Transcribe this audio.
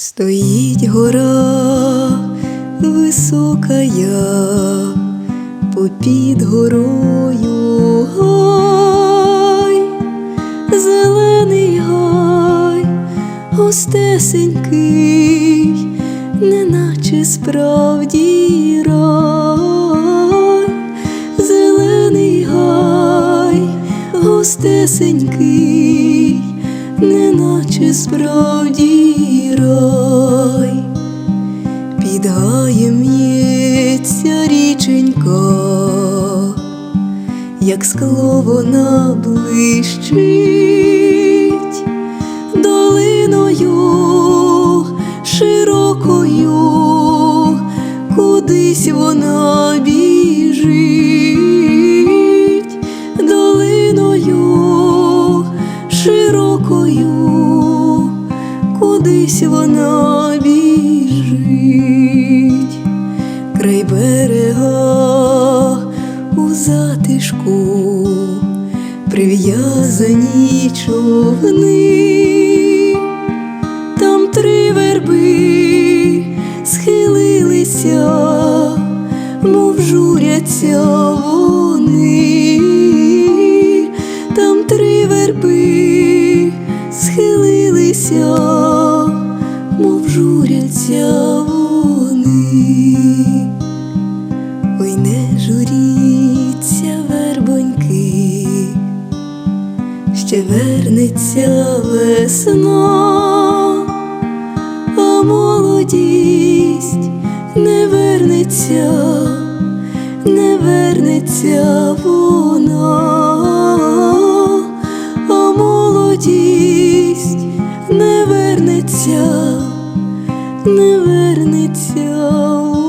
Стоїть гора високая, попід горою. Гай, зелений гай, густесенький, неначе справді рай, зелений гай, густесенький, неначе справді рай, під гаєм м'ється річенька, як скло вона блищить, долиною широкою, кудись вона біжить, широкою, кудись вона біжить, край берега у затишку прив'язані човни, там три верби схилилися, мов журяться вони, схилилися, мов журяться вони. Ой, не журіться, вербоньки, ще вернеться весна, а молодість не вернеться, не вернеться вона, не вернеться, не вернеться.